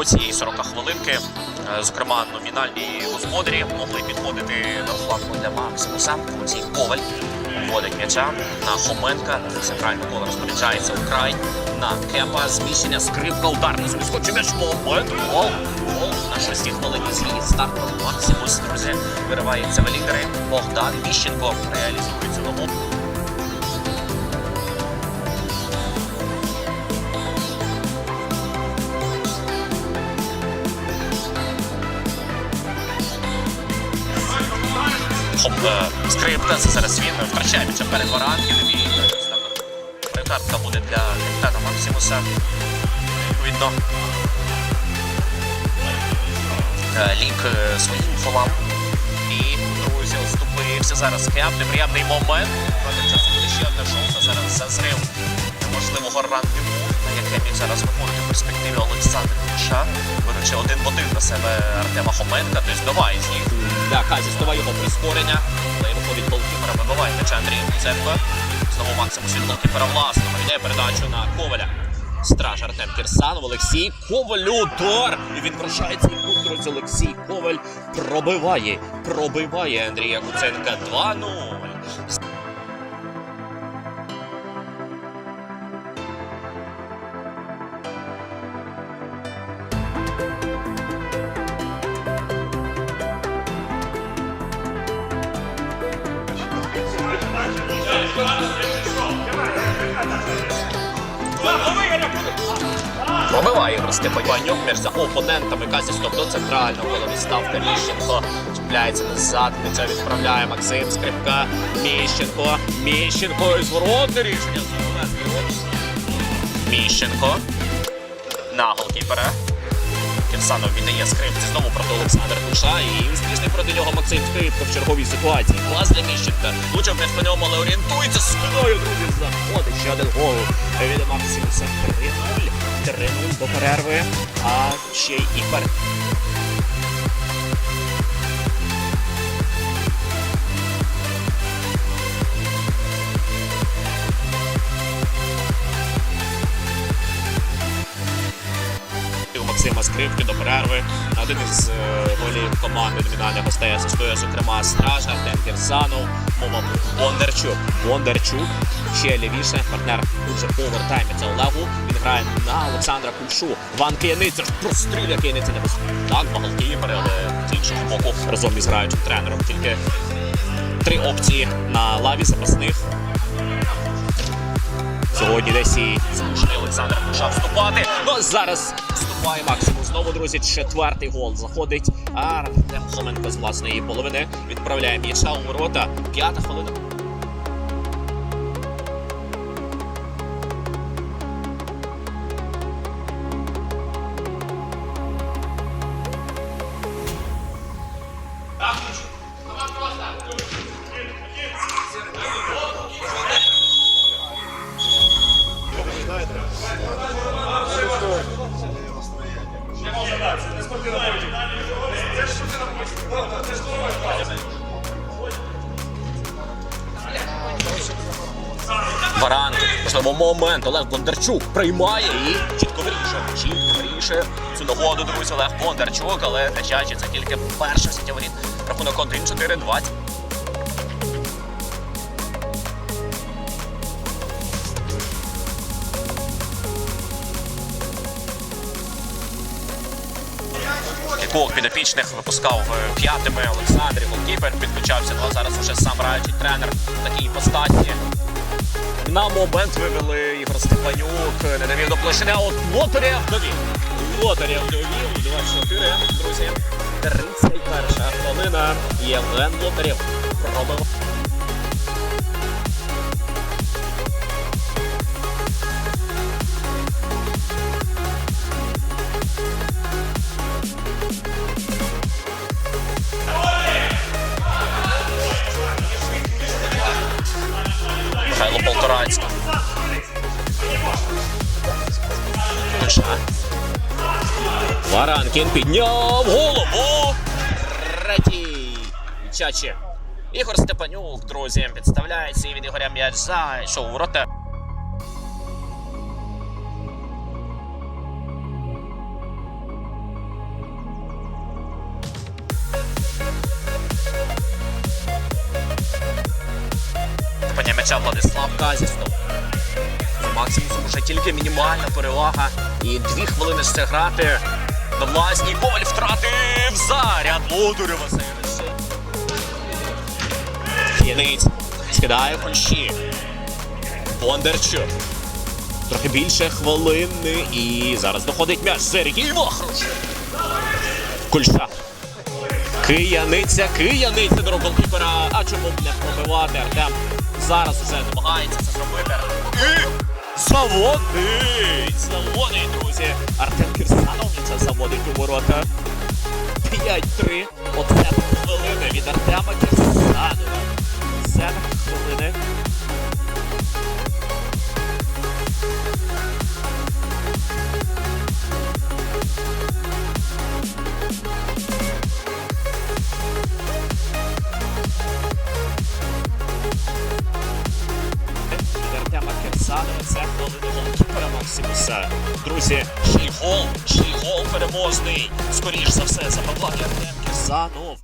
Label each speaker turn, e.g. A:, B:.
A: до цієї 40 хвилинки. Е, Зокрема, номінальні господарі могли підходити до флангу для Максимуса. Олексій Коваль вводить м'яча на Хоменка. Центральне коло розпоряджається Украй на Кепа. Зміщення скрипка, удар на зв'язку. м'яч момент. Гол. Гол на шостій хвилині зліт. Старт Максимус, друзі, виривається в лідери. Богдан Міщенко реалізує цю ногу. Е, це зараз він втрачає м'яча перед Варанкіним і е, картка буде для капітана Максимуса. Відповідно, е, лік е, своїм фолам. І, друзі, оступився зараз Кеп. Неприємний момент. Проти часу буде ще одна шанса. Зараз зазрив можливого рангу, на яке міг зараз виходити в перспективі Олександр Куша. Беручи один в один на себе Артема Хоменка, то збиває з них. Для Казі здаває його прискорення. Але виходить голкіпера, вибиває м'яча Андрій Куценко. Знову Максимус від голкіпера власного. Йде передачу на Коваля. Страж Артем Кірсанов, Олексій Коваль удар! І відвращається і тут, Олексій Коваль пробиває, пробиває Андрія Куценка 2-0. Пробиває Ігор Степанюк між опонентами. Казі стоп до центрального кола відставка Міщенко. Чіпляється назад. М'яча відправляє Максим Скрипка. Міщенко. Міщенко із воротне рішення. Міщенко. На голкіпера. Кірсанов віддає скрипці знову проти Олександра Куша і успішний проти нього Максим Скрипка в черговій ситуації. Клас для Міщенка. Лучше м'яч по ньому, але орієнтується спиною, друзі, заходить. Ще один гол від Максимуса. 3-0. 3-0 до перерви, а ще й і Максима Скрипки до перерви. Один із е, голів команди номінальних гостей асистує, зокрема, Страж, Артем Кірсанов, мова Бондарчук. Бондарчук ще лівіше. Партнер тут же повертається Олегу. Він грає на Олександра Кульшу. Ван Кияниця ж простріляє Кияниця не Так, два голкіпери, але з іншого боку разом із граючим тренером. Тільки три опції на лаві запасних. Сьогодні десь і змушений Олександр Куша вступати. Ну зараз вступає Максимум. Знову, друзі, четвертий гол заходить. Артем Хоменко з власної половини відправляє м'яча у ворота. П'ята хвилина. Варанки. Можливо, момент. Олег Бондарчук приймає і чітко вирішує. Чітко вирішує цю нагоду, друзі, Олег Бондарчук, але Тачачі це тільки перша сітя воріт. Рахунок 1-4-20. Кількох підопічних випускав е, п'ятими Олександрів, голкіпер підключався. Ну зараз уже сам граючий тренер в такій іпостасі. На момент вивели Ігор Степанюк, не довів до площини, а от Лотарєв довів. Лотарєв довів, 2-4, друзі. 31 хвилина. Євген Лотарєв пробив. Полторацький. Варанкін підняв голову. Третій. Чачі. Ігор Степанюк, друзі, підставляється і від Ігоря м'яч зайшов в ворота. Хоча Владислав Казіснов. За максимум вже тільки мінімальна перевага. І дві хвилини ще грати. На власній Коваль втратив заряд Лодурєва Сейриси. Яниць скидає кульші. Бондарчук. Трохи більше хвилини. І зараз доходить м'яч. Сергій Вахруш. Кульша. Кияниця, кияниця до голкіпера. А чому б не пробивати Артем? Зараз уже намагається це зробити. І заводить! Заводить, друзі. Артем це заводить у ворота. 5-3. Оце хвилини від Артема Кірсанова. Це Це голкіпера Максимуса. Друзі, ще гол, ще й гол переможний. Скоріш за все, забиває Артем Кирсанов.